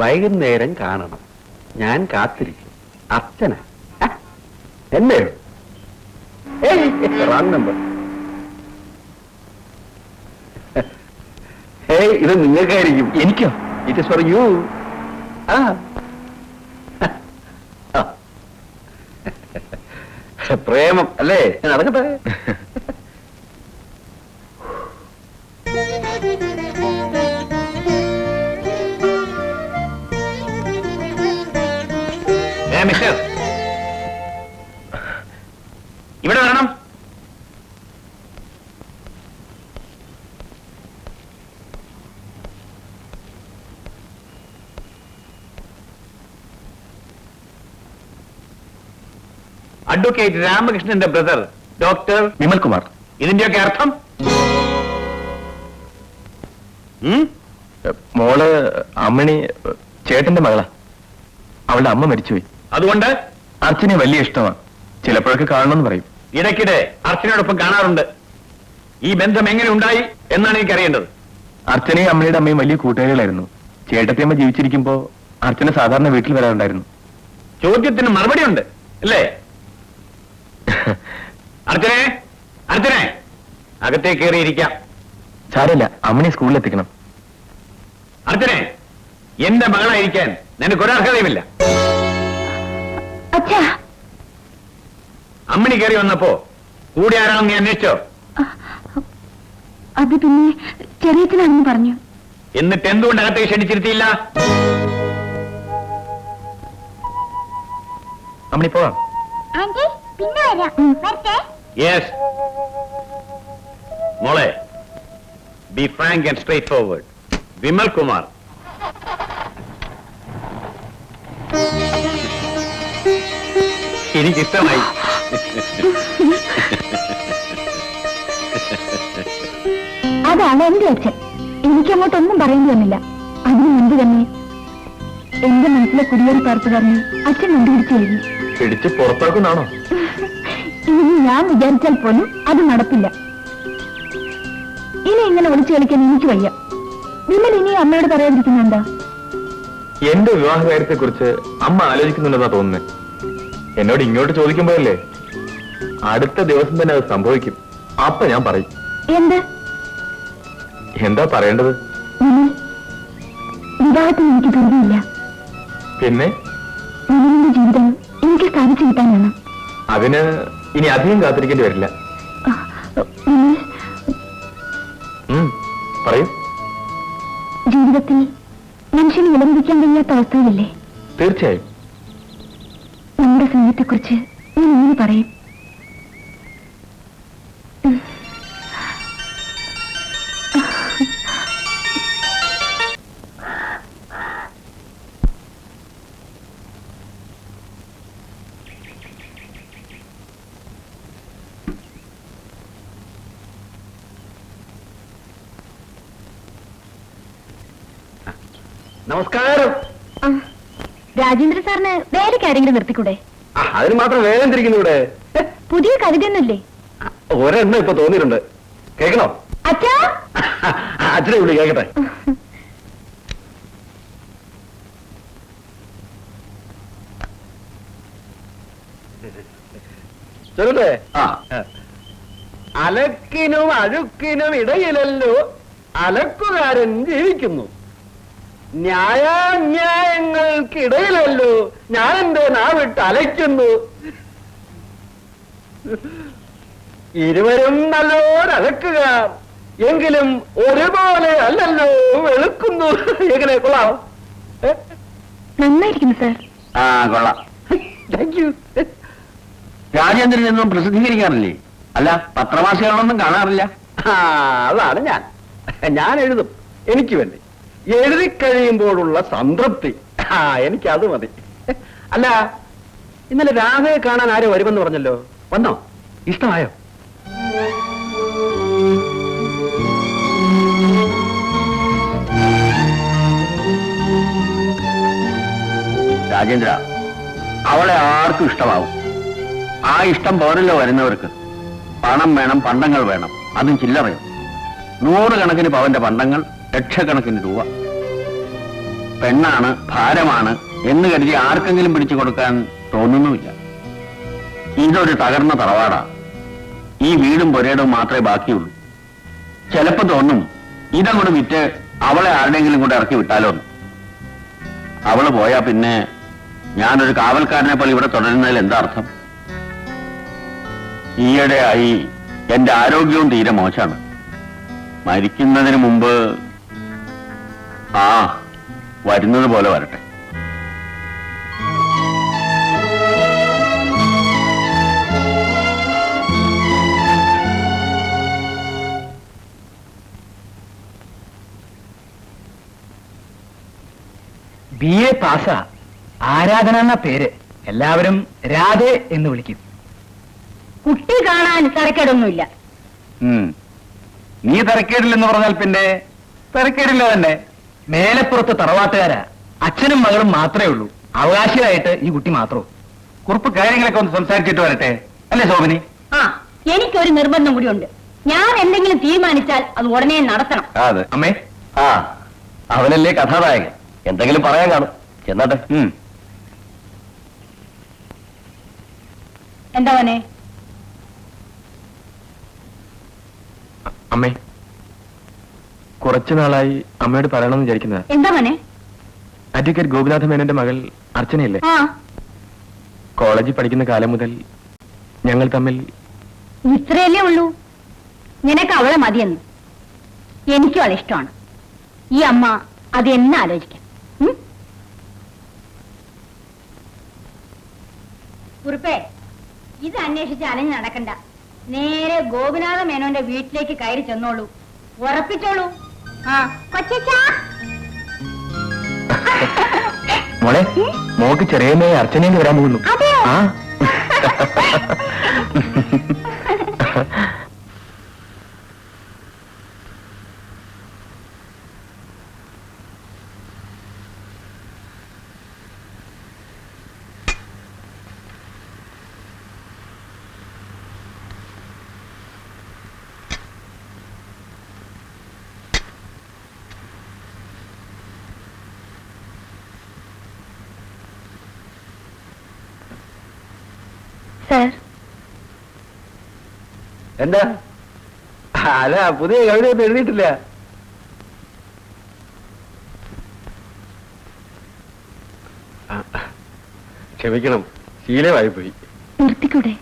വൈകുന്നേരം കാണണം. ഞാൻ കാത്തിരിക്കും. അച്ഛന. എന്നെ റോങ് നമ്പർ ഇത് നിങ്ങൾക്കായിരിക്കും. എനിക്കോ? ഇറ്റ് സോറി യു ആ. പ്രേമം അല്ലേ? നടക്കട്ടെ അഡ്വക്കേറ്റ് രാമകൃഷ്ണന്റെ ബ്രദർ ഡോക്ടർ വിമൽകുമാർ ഇതിന്റെയൊക്കെ അർത്ഥം? മോൾ അമ്മണി ചേട്ടന്റെ മകളാ. അവളുടെ അമ്മ മരിച്ചുപോയി. അതുകൊണ്ട്? അച്ഛനെ വലിയ ഇഷ്ടമാണ്. ചിലപ്പോഴൊക്കെ കാണണമെന്ന് പറയും. ഇടയ്ക്കിടെ അർച്ചനയോടൊപ്പം കാണാറുണ്ട്. ഈ ബന്ധം എങ്ങനെ ഉണ്ടായി എന്നാണ് എനിക്ക് അറിയേണ്ടത് അർച്ചനയും അമ്മയുടെ അമ്മയും വലിയ കൂട്ടുകാരികളായിരുന്നു. ചേട്ടത്തിയമ്മ ജീവിച്ചിരിക്കുമ്പോ അർച്ചന സാധാരണ വീട്ടിൽ വരാറുണ്ടായിരുന്നു. ചോദ്യത്തിന് മറുപടി ഉണ്ട് അല്ലേ? അർച്ചനെ അർജുനെ അകത്തേ കയറിയിരിക്കാം സാരമില്ല അമ്മനെ സ്കൂളിൽ എത്തിക്കണം. അർച്ചനെ എന്റെ മകളായിരിക്കാൻ നിനക്ക് ഒരർഹതയുമില്ല. അച്ഛാ. അമ്മിണി കയറി വന്നപ്പോ കൂടെ ആരാണെന്ന് നീ അന്വേഷിച്ചോ? അത് പിന്നെ ചെറിയച്ഛനാണെന്ന് പറഞ്ഞു. എന്നിട്ട് എന്തുകൊണ്ട് അകത്തേക്ക് ക്ഷണിച്ചിരുത്തിയില്ല? അമ്മണി പോവാം. ആന്റി പിന്നെ വരാം. വരട്ടെ. യെസ് മോളെ be frank and straightforward Vimal Kumar. എനിക്കിഷ്ടമായി. അതാണ് എന്റെ അച്ഛൻ. എനിക്കങ്ങോട്ടൊന്നും പറയേണ്ടി വന്നില്ല. അതിനു മുൻപ് തന്നെ എന്റെ മനസ്സിലെ കുടിയേറി പാർത്തുകാരനെ അച്ഛൻ കണ്ടുപിടിച്ചു കഴിഞ്ഞു പിടിച്ച് പുറത്താക്കുന്നാണോ? ഇനി ഞാൻ വിചാരിച്ചാൽ പോലും അത് നടപ്പില്ല ഇനി ഇങ്ങനെ ഒളിച്ചു കളിക്കാൻ എനിക്ക് വയ്യ. വിമൽ ഇനി അമ്മയോട് പറയാതിരിക്കുന്ന എന്താ? എന്റെ വിവാഹ കാര്യത്തെ കുറിച്ച് അമ്മ ആലോചിക്കുന്നുണ്ടെന്നാ തോന്നുന്നേ. എന്നോട് ഇങ്ങോട്ട് ചോദിക്കുമ്പോഴല്ലേ? അടുത്ത ദിവസം തന്നെ അത് സംഭവിക്കും. അപ്പൊ ഞാൻ പറയും. എന്ത്? എന്താ പറയേണ്ടത്? വിവാഹത്തിന് എനിക്ക് പിന്നെ? വിമലിന്റെ ജീവിതം അതിന് ഇനി അധികം കാത്തിരിക്കേണ്ടി വരില്ല. നമസ്കാരം. രാജേന്ദ്ര സാറിന് വേറെ കാര്യങ്ങൾ നിർത്തിക്കൂടെ? അതിന് മാത്രം വേഗം തിരിക്കുന്നുവിടെ പുതിയ കവിതയൊന്നുമില്ലേ? ഒരെണ്ണം ഇപ്പൊ തോന്നിയിട്ടുണ്ട്. കേക്കണോ അച്ഛാ! അച്ഛനെ വിളി കേക്കട്ടെ ചൊല്ലട്ടെ ആ. അലക്കിനും അഴുക്കിനും ഇടയിലല്ലോ അലക്കുകാരൻ ജീവിക്കുന്നു. ന്യായാന്യായങ്ങൾക്കിടയിലല്ലോ ഞാൻ എന്റെ നാവിട്ട് അലയ്ക്കുന്നു. ഇരുവരും നല്ലോരലക്കുകാർ എങ്കിലും ഒരുപോലെ അല്ലല്ലോ വെളുക്കുന്നു. എങ്ങനെ കൊള്ളാം? നന്നായിരിക്കുന്നു സാർ. ആ കൊള്ളാം. താങ്ക് യു രാജേന്ദ്രൻ എന്നും പ്രസിദ്ധീകരിക്കാറില്ലേ? അല്ല പത്രവാസികളൊന്നും കാണാറില്ല? ആ അതാണ് ഞാൻ. ഞാൻ എഴുതും. എനിക്ക് വേണ്ടി. എഴുതി കഴിയുമ്പോഴുള്ള സംതൃപ്തി. ആ എനിക്ക് അത് മതി. അല്ല ഇന്നലെ രാധയെ കാണാൻ ആരും വരുമെന്ന് പറഞ്ഞല്ലോ? വന്നോ? ഇഷ്ടമായോ? രാജേന്ദ്ര അവളെ ആർക്കും ഇഷ്ടമാവും. ആ ഇഷ്ടം പോരല്ലോ വരുന്നവർക്ക്. പണം വേണം പണ്ടങ്ങൾ വേണം. അതും ചില്ലറയും? നൂറുകണക്കിന് പവന്റെ പണ്ടങ്ങൾ ലക്ഷക്കണക്കിന് രൂപ. പെണ്ണാണ് ഭാരമാണ് എന്ന് കരുതി ആർക്കെങ്കിലും പിടിച്ചു കൊടുക്കാൻ തോന്നുന്നുമില്ല. ഇതൊരു തകർന്ന തറവാടാ. ഈ വീടും പുരയിടവും മാത്രമേ ബാക്കിയുള്ളൂ. ചിലപ്പോ തോന്നും ഇതങ്ങോട്ട് വിറ്റ് അവളെ ആരുടെങ്കിലും കൂടെ ഇറക്കി വിട്ടാലോ. അവൾ പോയാ പിന്നെ ഞാനൊരു കാവൽക്കാരനെ പോലെ ഇവിടെ തുടരുന്നതിൽ എന്താ അർത്ഥം? ഈയിടെയായി എന്റെ ആരോഗ്യവും തീരെ മോശമാണ്. മരിക്കുന്നതിന് മുമ്പ് ആ വരുന്നത് പോലെ വരട്ടെ. ബി എ പാസ ആരാധന എന്ന പേര് എല്ലാവരും രാധെ എന്ന് വിളിക്കും. കുട്ടി കാണാൻ തരക്കേടൊന്നുമില്ല. നീ തിരക്കേടില്ലെന്ന് പറഞ്ഞാൽ പിന്നെ തിരക്കേടില്ല തന്നെ. മേലപ്പുറത്ത് തറവാട്ടുകാരാ. അച്ഛനും മകളും മാത്രമേ ഉള്ളൂ. അവകാശിയായിട്ട് ഈ കുട്ടി മാത്രവും കുറിപ്പ് കാര്യങ്ങളൊക്കെ ഒന്ന് സംസാരിച്ചിട്ട് വരട്ടെ. അല്ലേ ശോഭനി? ആ എനിക്കൊരു നിർബന്ധം കൂടി ഉണ്ട് ഞാൻ എന്തെങ്കിലും തീരുമാനിച്ചാൽ അത് ഉടനെ നടത്തണം. അതെ. അമ്മേ? ആ അവനല്ലേ കഥാനായകൻ. എന്തെങ്കിലും പറയാൻ കാണും. ചെന്നാട്ടെ. എന്താ മോനെ? അമ്മേ. കുറച്ചു നാളായി അമ്മയോട് പറയണമെന്ന് വിചാരിക്കുന്നത്. എന്താ മോനെ? അഡ്വക്കേറ്റ് ഗോപിനാഥ മേനന്റെ മകൾ അർച്ചനയല്ലേ? ആ. കോളേജിൽ പഠിക്കുന്ന കാലം മുതൽ ഞങ്ങൾ തമ്മിൽ ഇത്രയല്ലേ ഉള്ളൂ? നിനക്ക് അവളെ മതിയെന്ന്. എനിക്കും അവളെ ഇഷ്ടമാണ്. ഈ അമ്മ അത് എന്നെ ആലോചിക്കാം. ഉം? കുറുപ്പേ ഇത് അന്വേഷിച്ച് അലഞ്ഞു നടക്കണ്ട. നേരെ ഗോപിനാഥ മേനോന്റെ വീട്ടിലേക്ക് കയറി ചെന്നോളൂ. ഉറപ്പിച്ചോളൂ. മോളെ മോക്ക് ചെറിയമ്മയെ അർച്ചനയിൽ വരാൻ പോകുന്നു? ആ സാർ എന്താ? അല്ല പുതിയ കവിതയൊന്നും എഴുതിയിട്ടില്ല. ക്ഷമിക്കണം ശീലമായി പോയി നിർത്തിക്കൂടെ?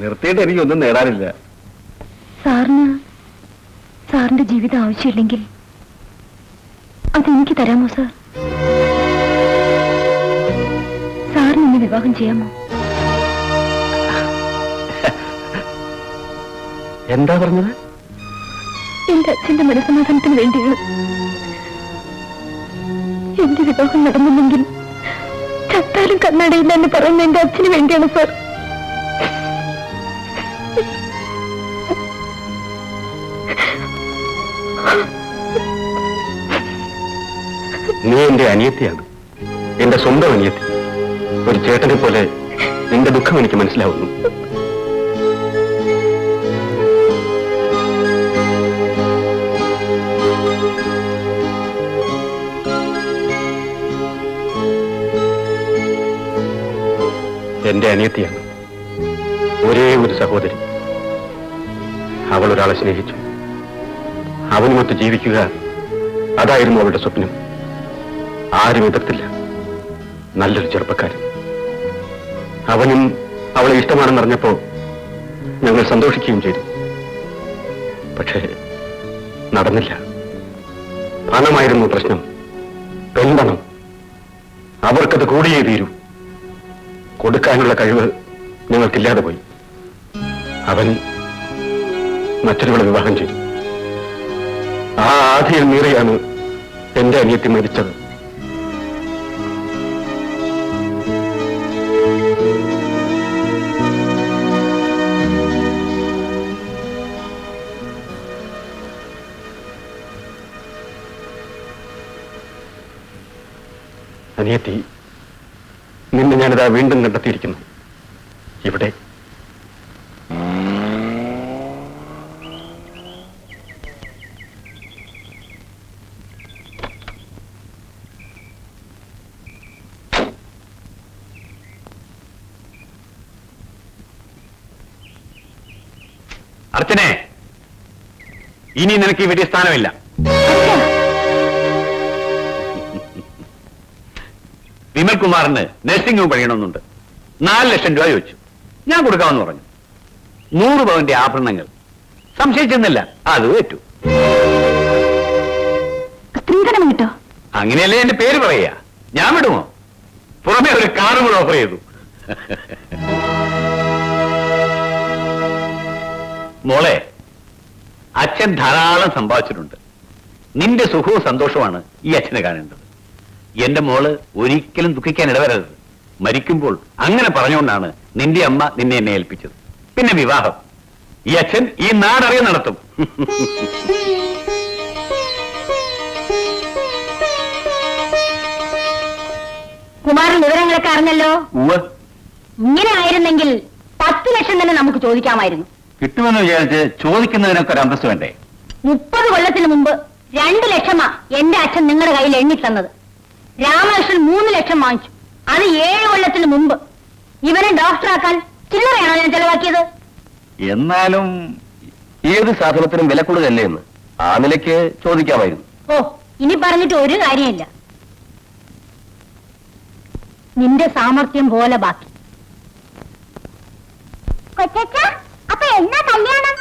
നിർത്തിയിട്ട് എനിക്കൊന്നും നേടാനില്ല. സാറിന് സാറിന്റെ ജീവിതം ആവശ്യമില്ലെങ്കിൽ അതെനിക്ക് തരാമോ സാർ? സാറിന് എന്നെ വിവാഹം ചെയ്യാമോ? എന്താ പറഞ്ഞത്? എന്റെ അച്ഛന്റെ മനസ്സമാധാനത്തിന് വേണ്ടിയാണ് എന്റെ വിവാഹം നടന്നില്ലെങ്കിൽ ചത്താലും കണ്ണടയില്ല എന്ന് പറയുന്ന എന്റെ അച്ഛന് വേണ്ടിയാണ് സാർ. നീ എന്റെ അനിയത്തിയാണ്. എന്റെ സ്വന്തം അനിയത്തി. ഒരു ചേട്ടനെ പോലെ നിന്റെ ദുഃഖം എനിക്ക് മനസ്സിലാവുന്നു. എന്റെ അനിയത്തിയാണ്. ഒരേ ഒരു സഹോദരി. അവൾ ഒരാളെ സ്നേഹിച്ചു. അവനുമൊത്ത് ജീവിക്കുക അതായിരുന്നു അവളുടെ സ്വപ്നം. ആരും എതിർത്തില്ല. നല്ലൊരു ചെറുപ്പക്കാരൻ. അവനും അവളെ ഇഷ്ടമാണെന്നറിഞ്ഞപ്പോ ഞങ്ങൾ സന്തോഷിക്കുകയും ചെയ്തു. പക്ഷേ നടന്നില്ല. പണമായിരുന്നു പ്രശ്നം. പെൺപണം. അവർക്കത് കൂടിയേ തീരൂ. കൊടുക്കാനുള്ള കഴിവ് ഞങ്ങൾക്കില്ലാതെ പോയി. അവൻ മറ്റൊരുവളെ വിവാഹം ചെയ്തു. ആ ആധിയിൽ മീറിയാണ് എന്റെ അനിയത്തി മരിച്ചത്. അനിയത്തി ഞാനിതാ വീണ്ടും കണ്ടെത്തിയിരിക്കുന്നു. ഇവിടെ. അർച്ചനെ ഇനി നിനക്ക് വീട്ടിൽ സ്ഥാനമില്ല വിമൽ കുമാറിന് നഴ്സിംഗ് ഹോം പണിയണമെന്നുണ്ട്. നാല് ലക്ഷം രൂപ ചോദിച്ചു. ഞാൻ കൊടുക്കാമെന്ന് പറഞ്ഞു. നൂറ് പവന്റെ ആഭരണങ്ങൾ. സംശയിച്ചെന്നില്ല. അത് ഏറ്റു. സ്ത്രീധനം കിട്ടോ? അങ്ങനെയല്ലേ എന്റെ പേര് പറയാ ഞാൻ വിടുമോ? പുറമെ ഒരു കാറും കൂടെ ഓഫർ ചെയ്തു. മോളെ അച്ഛൻ ധാരാളം സമ്പാദിച്ചിട്ടുണ്ട്. നിന്റെ സുഖവും സന്തോഷവുമാണ് ഈ അച്ഛനെ കാണേണ്ടത്. എന്റെ മോൾ ഒരിക്കലും ദുഃഖിക്കാൻ ഇടവരരുത്. മരിക്കുമ്പോൾ അങ്ങനെ പറഞ്ഞുകൊണ്ടാണ് നിന്റെ അമ്മ നിന്നെ എന്നെ ഏൽപ്പിച്ചത്. പിന്നെ വിവാഹം. ഈ അച്ഛൻ ഈ നാടറിയ നടത്തും. കുമാരൻ വിവരങ്ങളൊക്കെ അറിഞ്ഞല്ലോ? ഇങ്ങനെ ആയിരുന്നെങ്കിൽ പത്ത് ലക്ഷം തന്നെ നമുക്ക് ചോദിക്കാമായിരുന്നു. കിട്ടുമെന്ന് വിചാരിച്ച് ചോദിക്കുന്നതിനൊക്കെ ഒരു അന്തസ് വേണ്ടേ? മുപ്പത് കൊല്ലത്തിന് മുമ്പ് രണ്ട് ലക്ഷമാ എന്റെ അച്ഛൻ നിങ്ങളുടെ കയ്യിൽ എണ്ണി തന്നത്. രാമകൃഷ്ണൻ മൂന്ന് ലക്ഷം വാങ്ങിച്ചു. അത് ഏഴ് കൊല്ലത്തിന് മുമ്പ്. ഇവനെ ഡോക്ടറാക്കാൻ ചില്ലറയാണോ ഞാൻ ചെലവാക്കിയത്? എന്നാലും ഏത് സാധനത്തിനും വില കൂടുതലല്ലേ എന്ന് ആ നിലയ്ക്ക് ചോദിക്കാമായിരുന്നു. ഓ ഇനി പറഞ്ഞിട്ട് ഒരു കാര്യമില്ല. നിന്റെ സാമർത്ഥ്യം പോലെ ബാക്കി. കൊച്ചാ അപ്പൊ എന്നാ കല്യാണം?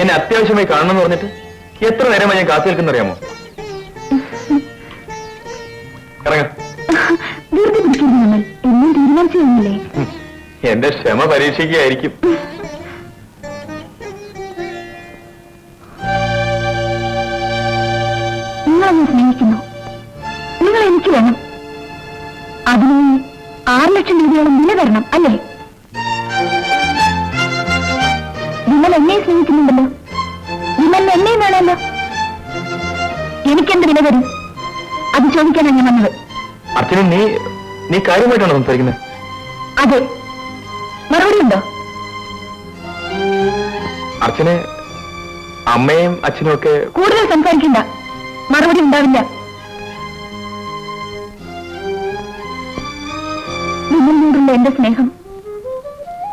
എന്നെ അത്യാവശ്യമായി കാണണമെന്ന് പറഞ്ഞിട്ട് എത്ര നേരമായി ഞാൻ കാത്തു ഇറങ്ങാം. വെറുതെ പിടിക്കരുത് നമ്മൾ. എന്നും തീരുമാനിച്ചു കഴിഞ്ഞില്ലേ എന്റെ ക്ഷമ പരീക്ഷിക്കുകയായിരിക്കും. നിങ്ങളെന്നെ സ്നേഹിക്കുന്നു. നിങ്ങൾ എനിക്ക് വേണം. അതിന് ആറ് ലക്ഷം രൂപയോളം വില തരണം അല്ലേ? സ്നേഹിക്കുന്നുണ്ടല്ലോ നിങ്ങൾ എന്നെയും വേണമല്ലോ. എനിക്കെന്ത് വില വരും അത് ചോദിക്കാനാണ് ഞാൻ വന്നത്. അച്ഛനും നീ നീ കാര്യമായിട്ടാണോ സംസാരിക്കുന്നത്? അതെ. മറുപടി ഉണ്ടോ? അർച്ചനെ അമ്മയും അച്ഛനും ഒക്കെ കൂടുതൽ സംസാരിക്കണ്ട. മറുപടി ഉണ്ടാവില്ല. നിങ്ങളിനോടുള്ള എന്റെ സ്നേഹം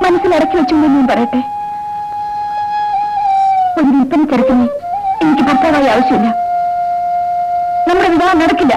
മനസ്സിൽ അടക്കി വെച്ചുകൊണ്ട് ഞാൻ പറയട്ടെ? ഒരു വിൽപ്പന ചെറുക്കനെ എനിക്ക് ഭർത്താവായി ആവശ്യമില്ല. നമ്മുടെ വിവാഹം നടക്കില്ല.